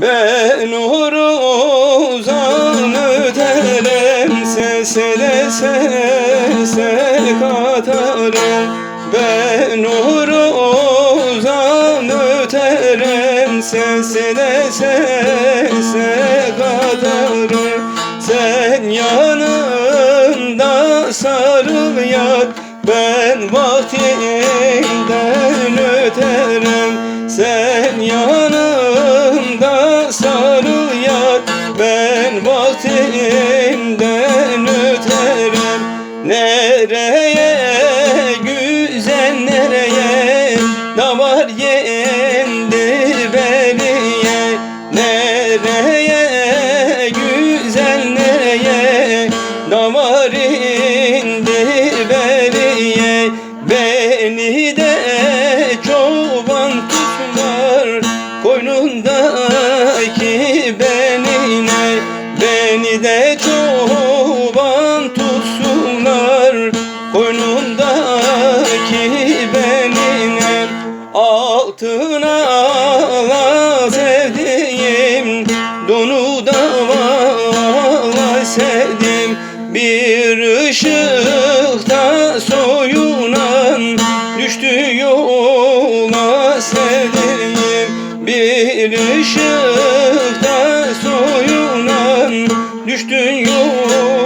Ben horozan öterim Sesle sese katarım. Ben horozan öterim Sesle sese katarım. Sen yanımda sarıl yat Ben vaktinden öterim. Sen yanımda Nereye güzel nereye? Damar yendi beriye Nereye güzel nereye? Damar indi beriye Beni de çoban tutlar Koynundaki benine. Beni de çoban Altına ala sevdiğim Donu da vala sevdim. Bir ışıkta soyunan Düştü yola sevdiğim Bir ışıkta soyunan Düştü yola